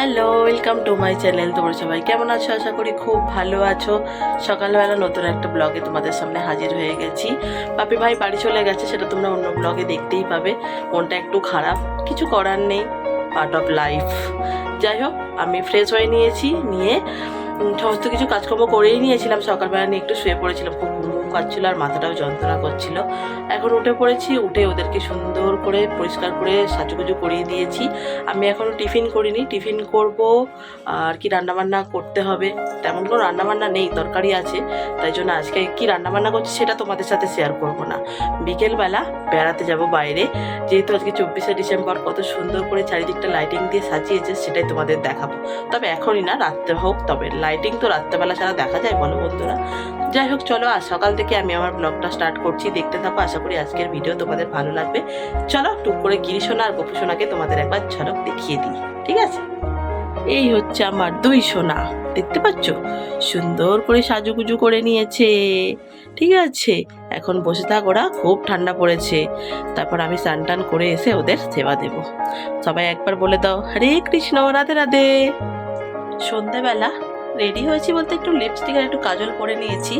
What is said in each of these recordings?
Hello welcome to my channel তোমরা সবাই কেমন আছো? আশা করি খুব ভালো আছো। সকালবেলা নতুন একটা ব্লগে তোমাদের সামনে হাজির হয়ে গেছি। পাপি ভাই বাড়ি চলে গেছে, সেটা তোমরা অন্য ব্লগে দেখতেই পাবে। মনটা একটু খারাপ। কিছু করার নেই। পার্ট অফ লাইফ যাই হোক, আমি ফ্রেশ হয়ে নিয়েছি, নিয়ে সমস্ত কিছু কাজকর্ম করেই নিয়েছিলাম। সকালবেলা নিয়ে একটু শুয়ে পড়েছিলাম, খুব পাচ্ছিলো আর মাথাটাও যন্ত্রণা করছিল। এখন উঠে পড়েছি, উঠে ওদেরকে সুন্দর করে পরিষ্কার করে সাজুগুজু করিয়ে দিয়েছি। আমি এখনও টিফিন করিনি, টিফিন করব আর কি রান্নাবান্না করতে হবে। তেমন কোনো রান্নাবান্না নেই, তরকারি আছে। তাই জন্য আজকে কি রান্নাবান্না করছি সেটা তোমাদের সাথে শেয়ার করব না। বিকেলবেলা বেড়াতে যাব বাইরে। যেহেতু আজকে চব্বিশে ডিসেম্বর, কত সুন্দর করে চারিদিকটা লাইটিং দিয়ে সাজিয়েছে, সেটাই তোমাদের দেখাবো। তবে এখনই না, রাত্রে হোক, তবে লাইটিং তো রাত্রেবেলা ছাড়া দেখা যায় বলো বন্ধুরা। যাই হোক, চলো আজ সকাল থেকে আমি আমার ব্লগটা স্টার্ট করছি। দেখতে থাকো, আশা করি আজকের ভিডিও তোমাদের ভালো লাগবে। চলো, টুক করে গিরিশোনা আর গোপু সোনাকে তোমাদের একবার ঝলক দেখিয়ে দিই, ঠিক আছে? এই হচ্ছে আমার দুই সোনা, দেখতে পাচ্ছ? সুন্দর করে সাজুগুজু করে নিয়েছে, ঠিক আছে? এখন বসে থাক, ওরা খুব ঠান্ডা পড়েছে। তারপর আমি স্নান টান করে এসে ওদের সেবা দেব। সবাই একবার বলে দাও, হরে কৃষ্ণ, রাধে রাধে। সন্ধেবেলা রেডি হয়েছি বলতে একটু লিপস্টিক আর একটু কাজল পরে নিয়েছি।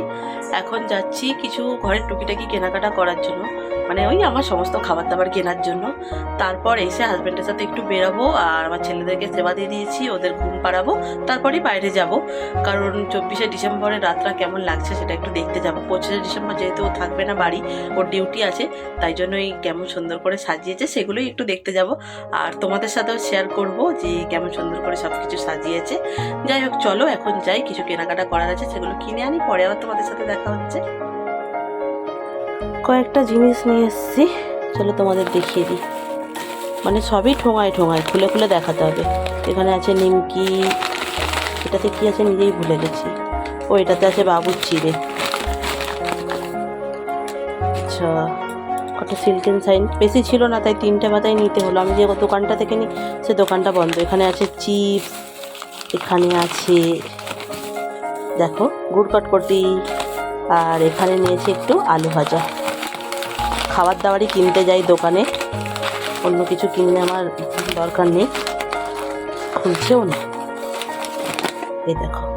এখন যাচ্ছি কিছু ঘরের টুকিটাকি কেনাকাটা করার জন্য। মানে ওই আমার সমস্ত খাবার দাবার কেনার জন্য। তারপর এসে হাজব্যান্ডের সাথে একটু বেরোবো আর আমার ছেলেদেরকে সেবা দিয়ে দিয়েছি, ওদের ঘুম পাড়াবো, তারপরেই বাইরে যাব। কারণ চব্বিশে ডিসেম্বরের রাতটা কেমন লাগছে সেটা একটু দেখতে যাব। পঁচিশে ডিসেম্বর যেহেতু ও থাকবে না বাড়ি, ওর ডিউটি আছে, তাই জন্যই কেমন সুন্দর করে সাজিয়েছে, সেগুলোই একটু দেখতে যাব। আর তোমাদের সাথেও শেয়ার করব যে কেমন সুন্দর করে সব কিছু সাজিয়েছে। যাই হোক, চলো এখন যাই, কিছু কেনাকাটা করার আছে, সেগুলো কিনে আনি, পরে আবার তোমাদের সাথে দেখা হচ্ছে। কয়েকটা জিনিস নিয়ে এসেছি। চলো তোমাদের দেখিয়ে দিই। মানে সবই ঠোঙায় ঠোঙায়, খুলে খুলে দেখাতে হবে। এখানে আছে নিমকি, এটাতে কি আছে নিজেই ভুলে গেছি। ও, এটাতে আছে বাবুর চিড়ে। আচ্ছা কত সিল্কেন সাইন বেশি ছিল না, তাই তিনটে মাথায় নিতে হলো। আমি যে দোকানটা থেকে নিই সে দোকানটা বন্ধ। এখানে আছে চিপস, এখানে আছে, দেখো, গুড় কটকটি আর এখানে নিয়েছি একটু আলু ভাজা। খাবার দাবারই কিনতে যাই দোকানে। অন্য কিছু কিনলে আমার দরকার নেই। খুলছেও না। এই দেখো।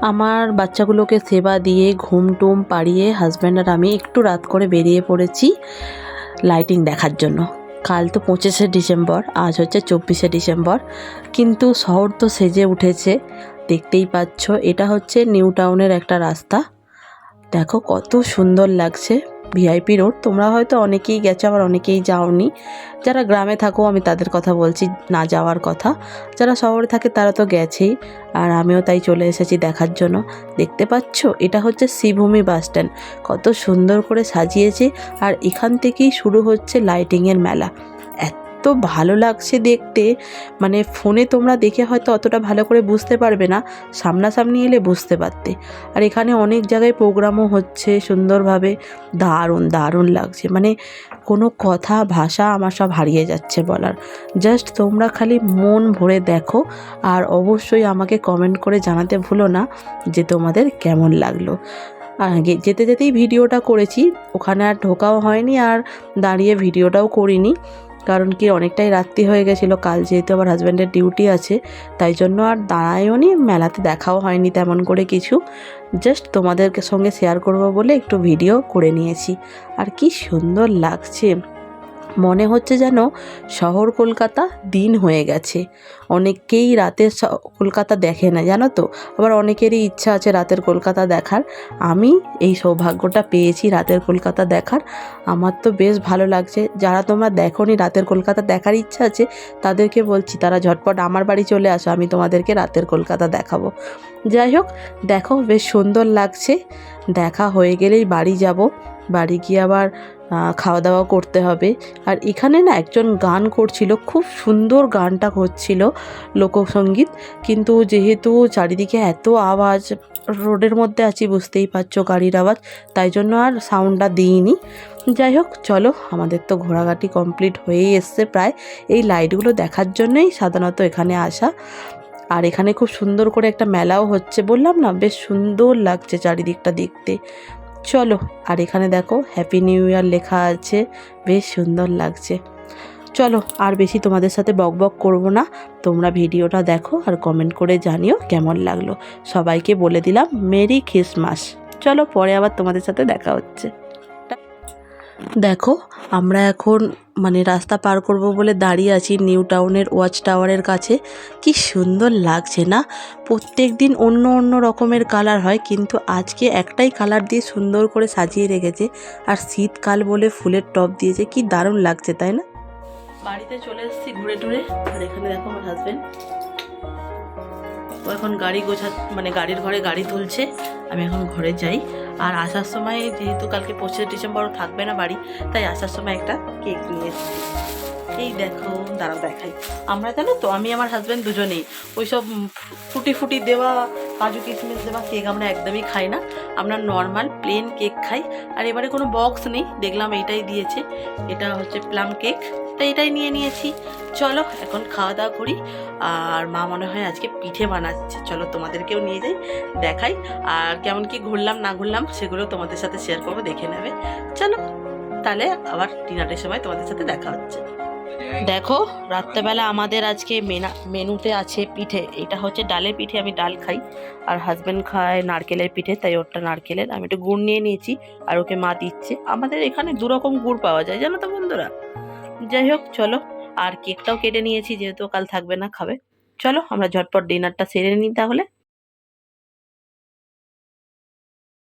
আমার বাচ্চাগুলোকে সেবা দিয়ে ঘুম টুম পাড়িয়ে হাজব্যান্ড আর আমি একটু রাত করে বেরিয়ে পড়েছি লাইটিং দেখার জন্য। কাল তো পঁচিশে ডিসেম্বর, আজ হচ্ছে চব্বিশে ডিসেম্বর। কিন্তু শহর তো সেজে উঠেছে। দেখতেই পাচ্ছ, এটা হচ্ছে নিউ টাউনের একটা রাস্তা। দেখো কত সুন্দর লাগছে ভিআইপি রোড। তোমরা হয়তো অনেকেই গেছো, আবার অনেকেই যাওনি। যারা গ্রামে থাকো, আমি তাদের কথা বলছি, না যাওয়ার কথা। যারা শহরে থাকে, তারা তো গেছেই। আর আমিও তাই চলে এসেছি দেখার জন্য। দেখতে পাচ্ছ, এটা হচ্ছে শ্রীভূমি বাস স্ট্যান্ড। কত সুন্দর করে সাজিয়েছে। আর এখান থেকেই শুরু হচ্ছে লাইটিংয়ের মেলা। ভালো লাগছে দেখতে। মানে ফোনে তোমরা দেখে হয়তো অতটা ভালো করে বুঝতে পারবে না, সামনাসামনি এলে বুঝতে পারতে। আর এখানে অনেক জায়গায় প্রোগ্রামও হচ্ছে সুন্দরভাবে। দারুণ দারুণ লাগছে। মানে কোনো কথা, ভাষা আমার সব হারিয়ে যাচ্ছে বলার। জাস্ট তোমরা খালি মন ভরে দেখো আর অবশ্যই আমাকে কমেন্ট করে জানাতে ভুলো না যে তোমাদের কেমন লাগল। যেতে যেতেই ভিডিওটা করেছি, ওখানে আর ঢোকাও হয়নি আর দাঁড়িয়ে ভিডিওটাও করিনি। কারণ কি অনেকটাই রাত্রি হয়ে গেছিল, কাল যেহেতু আমার হাজব্যান্ডের ডিউটি আছে, তাই জন্য আর দাঁড়ায়ওনি মেলাতে দেখাও হয়নি তেমন করে কিছু। জাস্ট তোমাদেরকে সঙ্গে শেয়ার করব বলে একটু ভিডিও করে নিয়েছি। আর কি সুন্দর লাগছে। মনে হচ্ছে যেন শহর কলকাতা দিন হয়ে গেছে। অনেকেই রাতের কলকাতা দেখে না, জানো তো? আবার অনেকেরই ইচ্ছা আছে রাতের কলকাতা দেখার। আমি এই সৌভাগ্যটা পেয়েছি রাতের কলকাতা দেখার। আমার তো বেশ ভালো লাগছে। যারা তোমরা দেখোনি রাতের কলকাতা দেখার ইচ্ছা আছে, তাদেরকে বলছি, তারা ঝটপট আমার বাড়ি চলে আসো, আমি তোমাদেরকে রাতের কলকাতা দেখাবো। যাই হোক, দেখো, বেশ সুন্দর লাগছে। দেখা হয়ে গেলেই বাড়ি যাব। বাড়ি গিয়ে আবার খাওয়া দাওয়া করতে হবে। আর এখানে না একজন গান করছিল, খুব সুন্দর গানটা করছিল লোকসঙ্গীত কিন্তু যেহেতু চারিদিকে এত আওয়াজ, রোডের মধ্যে আছি বুঝতেই পারছ গাড়ির আওয়াজ, তাই জন্য আর সাউন্ডটা দিইনি। যাই হোক, চলো, আমাদের তো ঘোরাঘাটি কমপ্লিট হয়েই এসছে প্রায়। এই লাইটগুলো দেখার জন্যই সাধারণত এখানে আসা। আর এখানে খুব সুন্দর করে একটা মেলাও হচ্ছে, বললাম না, বেশ সুন্দর লাগছে চারিদিকটা দেখতে। চলো, আর এখানে দেখো হ্যাপি নিউ ইয়ার লেখা আছে, বেশ সুন্দর লাগছে। চলো, আর বেশি তোমাদের সাথে বক বক করব না, তোমরা ভিডিওটা দেখো আর কমেন্ট করে জানিও কেমন লাগল। সবাইকে বলে দিলাম মেরি খ্রিসমাস চলো, পরে আবার তোমাদের সাথে দেখা হচ্ছে। দেখো আমরা এখন মানে রাস্তা পার করব বলে দাঁড়িয়ে আছি নিউ টাউনের ওয়াচ টাওয়ারের কাছে। কি সুন্দর লাগছে না? প্রত্যেক দিন অন্য অন্য রকমের কালার হয়, কিন্তু আজকে একটাই কালার দিয়ে সুন্দর করে সাজিয়ে রেখেছে। আর শীতকাল বলে ফুলের টপ দিয়েছে, কি দারুণ লাগছে, তাই না? বাড়িতে চলে এসেছি ঘুরে টুরে। আর এখানে দেখো আমার হাজবেন্ড ও এখন গাড়ি গোছা মানে গাড়ির ঘরে গাড়ি তুলছে, আমি এখন ঘরে যাই। আর আসার সময় যেহেতু কালকে পঁচিশে ডিসেম্বরও থাকবে না বাড়ি, তাই আসার সময় একটা কেক নিয়ে এই দেখো, দাঁড়াও দেখাই। আমরা জানো তো, আমি আমার হাজব্যান্ড দুজনেই, ওইসব উম, ফুটি ফুটি দেওয়া, কাজু কিশমিশ দেওয়া কেক আমরা একদমই খাই না। আমরা নর্মাল প্লেন কেক খাই। আর এবারে কোনো বক্স নেই, দেখলাম এইটাই দিয়েছে। এটা হচ্ছে প্লাম কেক তাই এটাই নিয়ে নিয়েছি। চলো, এখন খাওয়া দাওয়া করি। আর মা মনে হয় আজকে পিঠে বানাচ্ছে। চলো তোমাদেরকেও নিয়ে যাই, দেখাই। আর কেমন কি ঘুরলাম, না ঘুরলাম সেগুলো তোমাদের সাথে শেয়ার করব, দেখে নেবে। চলো, তাহলে আবার ডিনারের সময় তোমাদের সাথে দেখা হচ্ছে। দেখো, রাত্রেবেলা আমাদের আজকে মেনা, মেনুতে আছে পিঠে। এটা হচ্ছে ডালের পিঠে, আমি ডাল খাই। আর হাজব্যান্ড খায় নারকেলের পিঠে, তাই ওরটা নারকেলের। আমি একটু গুড় নিয়ে নিয়েছি, আর ওকে মা দিচ্ছে। আমাদের এখানে দুরকম গুড় পাওয়া যায়, জানো তো বন্ধুরা? যাই হোক, চলো। আর কেকটাও কেটে নিয়েছি, যেহেতু কাল থাকবে না, খাবে। চলো, আমরা ঝটপট ডিনারটা সেরে নিই তাহলে।